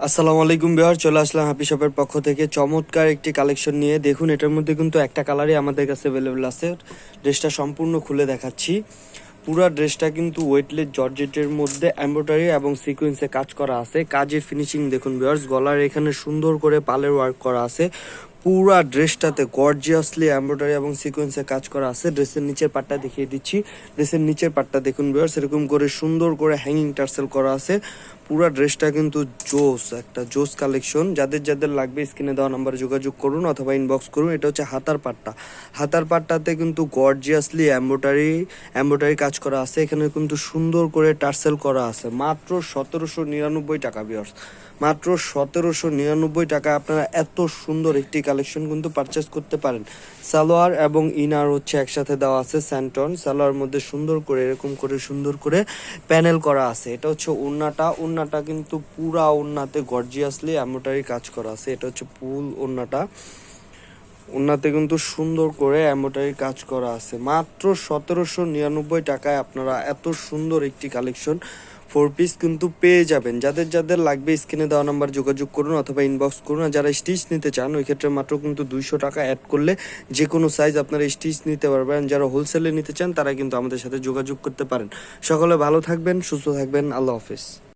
আসসালামু আলাইকুম বিহার চলে আসলাম হ্যাপি শপের পক্ষ থেকে। চমৎকার একটি কালেকশন নিয়ে। দেখুন, এটার মধ্যে কিন্তু একটা কালারই আমাদের কাছে অ্যাভেলেবেল আছে। ড্রেসটা সম্পূর্ণ খুলে দেখাচ্ছি। পুরা ড্রেসটা কিন্তু ওয়েটলেস জর্জেটের মধ্যে এমব্রয়ডারি এবং সিকোয়েন্সে কাজ করা আছে। কাজের ফিনিশিং দেখুন বিয়ার্স গলার এখানে সুন্দর করে পালের ওয়ার্ক করা আছে। পুরা ড্রেসটাতে গর্জিয়াসলি এমব্রয়ডারি এবং সিকোয়েন্সে কাজ করা আছে। ড্রেসের নিচের পাটটা দেখিয়ে দিচ্ছি। ড্রেসের নিচের পাটটা দেখুন বিয়ার্স এরকম করে সুন্দর করে হ্যাঙ্গিং টার্সেল করা আছে। পুরা ড্রেসটা কিন্তু জোস, একটা জোস কালেকশন যাদের যাদের লাগবে স্ক্রিনে দেওয়া নাম্বারে যোগাযোগ করুন অথবা ইনবক্স করুন। এটা হচ্ছে হাতার পাটটা। হাতার পাটটাতে কিন্তু গর্জিয়াসলি এমব্রয়ডারি এমব্রয়ডারি কাজ করা আছে। এখানে কিন্তু সুন্দর করে টার্সেল করা আছে। মাত্র সতেরোশো নিরানব্বই টাকা বিয়ার্স মাত্র সতেরোশো নিরানব্বই টাকা আপনারা এত সুন্দর একটি কালেকশন কিন্তু পারচেস করতে পারেন। সালোয়ার এবং ইনার হচ্ছে একসাথে দেওয়া আছে স্যান্টন সালোয়ার মধ্যে সুন্দর করে, এরকম করে সুন্দর করে প্যানেল করা আছে। এটা হচ্ছে ওন্নাটা ওন্নাটা কিন্তু পুরা ওন্নাতে গর্জিয়াসলি এমব্রয়ডারি কাজ করা আছে। এটা হচ্ছে পুল ওন্নাটা ওনাতে কিন্তু সুন্দর করে এমব্রয়ডারি কাজ করা আছে। মাত্র সতেরোশো নিরানব্বই টাকায় আপনারা এত সুন্দর একটি কালেকশন ফোর পিস কিন্তু পেয়ে যাবেন। যাদের যাদের লাগবে স্ক্রিনে দেওয়া নাম্বার যোগাযোগ করুন অথবা ইনবক্স করুন। আর যারা স্টিচ নিতে চান, ওই ক্ষেত্রে মাত্র কিন্তু দুইশো টাকা অ্যাড করলে যে কোনো সাইজ আপনারা স্টিচ নিতে পারবেন। যারা হোলসেলে নিতে চান, তারা কিন্তু আমাদের সাথে যোগাযোগ করতে পারেন। সকলে ভালো থাকবেন, সুস্থ থাকবেন। আল্লাহ হাফিজ।